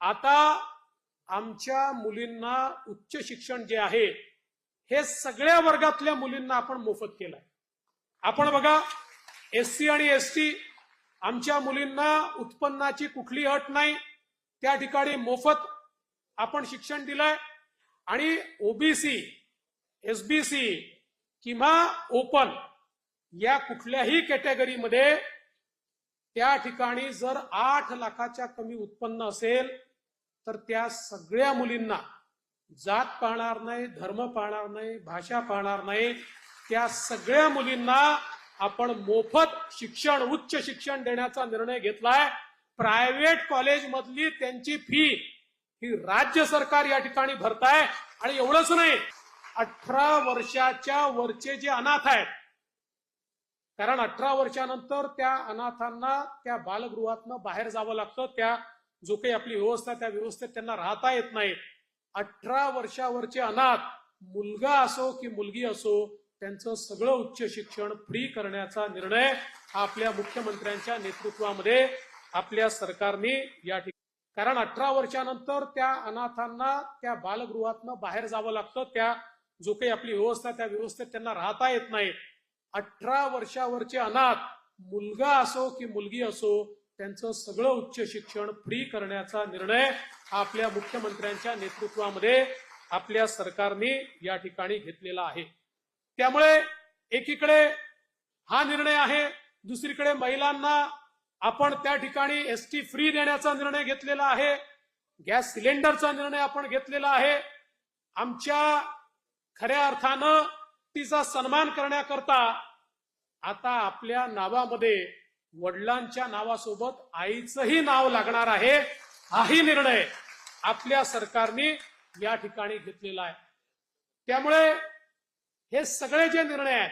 आता आमच्या मुलींना उच्च शिक्षण जे आहे हे सगळ्या वर्गातल्या मुलींना आपण मोफत केलंय. आपण बघा एस सी आणि एस टी आमच्या मुलींना उत्पन्नाची कुठली अट नाही त्या ठिकाणी मोफत आपण शिक्षण दिलंय. आणि ओबीसी एसबीसी किंवा ओपन या कुठल्याही कॅटेगरीमध्ये त्या ठिकाणी जर आठ लाखाच्या कमी उत्पन्न असेल तर त्या सगळ्या मुलींना जात पाहणार नाही धर्म पाळणार नाही भाषा पाहणार नाही. त्या सगळ्या मुलींना आपण मोफत शिक्षण उच्च शिक्षण देण्याचा निर्णय घेतलाय. प्रायव्हेट कॉलेजमधली त्यांची फी ही राज्य सरकार या ठिकाणी भरताय. आणि एवढंच नाही अठरा वर्षाच्या वरचे जे अनाथ आहेत कारण अठरा वर्षानंतर त्या अनाथांना त्या बालगृहातनं बाहेर जावं लागतं. त्या जो काही आपली व्यवस्था त्या व्यवस्थेत त्यांना राहता येत नाही. अठरा वर्षावरचे अनाथ मुलगा असो की मुलगी असो त्यांचं सगळं उच्च शिक्षण फ्री करण्याचा निर्णय हा आपल्या मुख्यमंत्र्यांच्या नेतृत्वामध्ये आपल्या सरकारने या ठिकाणी कारण अठरा वर्षानंतर त्या अनाथांना त्या बालगृहातनं बाहेर जावं लागतं. त्या जो काही आपली व्यवस्था त्या व्यवस्थेत त्यांना राहता येत नाही. अठरा वर्षावरचे अनाथ मुलगा असो की मुलगी असो त्यांचं सगळं उच्च शिक्षण फ्री करण्याचा निर्णय हा आपल्या मुख्यमंत्र्यांच्या नेतृत्वामध्ये आपल्या सरकारने या ठिकाणी घेतलेला आहे. त्यामुळे एकीकडे हा निर्णय आहे दुसरीकडे महिलांना आपण त्या ठिकाणी एस टी फ्री देण्याचा निर्णय घेतलेला आहे गॅस सिलेंडरचा निर्णय आपण घेतलेला आहे. आमच्या खऱ्या अर्थानं तिचा सन्मान करण्याकरता आता आपल्या नावामध्ये वडिलांच्या नावासोबत आईचंही नाव लागणार आहे हाही निर्णय आपल्या सरकारने या ठिकाणी घेतलेला आहे. त्यामुळे हे सगळे जे निर्णय आहेत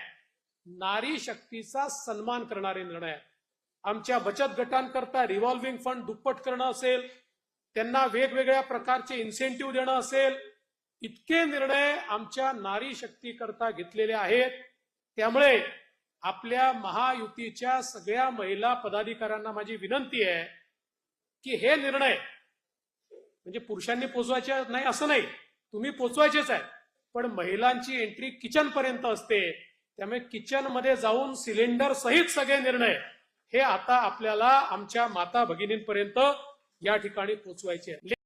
नारी शक्तीचा सन्मान करणारे निर्णय आहेत. आमच्या बचत गटांकरता रिव्हॉल्व्हिंग फंड दुप्पट करणं असेल त्यांना वेगवेगळ्या प्रकारचे इन्सेंटिव्ह देणं असेल इतके निर्णय आमच्या नारी शक्तीकरता घेतलेले आहेत. त्यामुळे आपल्या महायुतीच्या सगळ्या महिला पदाधिकाऱ्यांना माझी विनंती आहे की हे निर्णय म्हणजे पुरुषांनी पोचवायचे नाही असं नाही तुम्ही पोचवायचेच आहे पण महिलांची एंट्री किचन पर्यंत असते त्यामुळे किचनमध्ये जाऊन सिलेंडर सहित सगळे निर्णय हे आता आपल्याला आमच्या माता भगिनींपर्यंत या ठिकाणी पोचवायचे